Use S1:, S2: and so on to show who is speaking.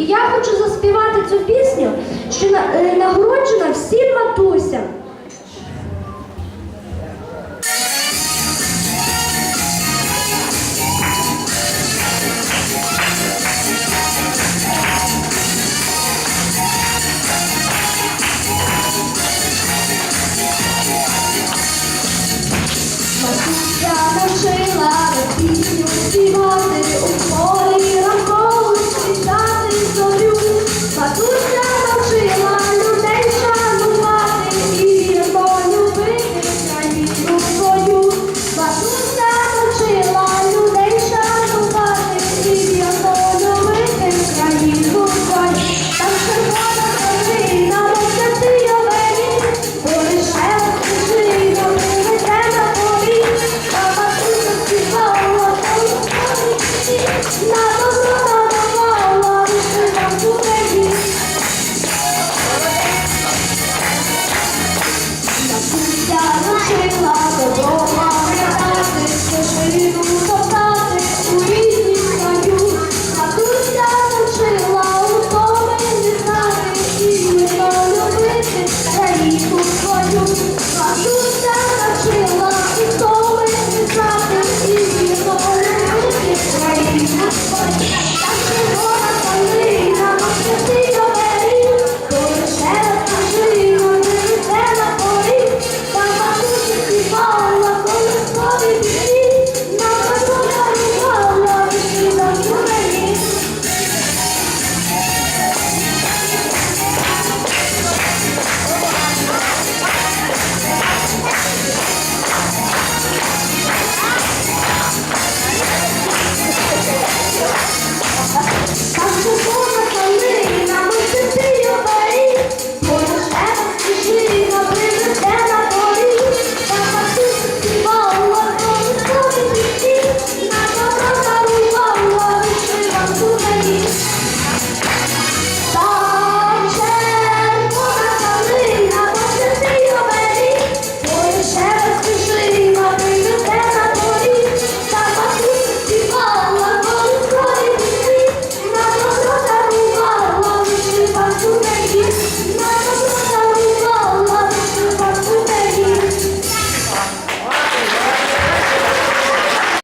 S1: І я хочу заспівати цю пісню, що е, нагороджена всім матусям. Матуся навчила 만나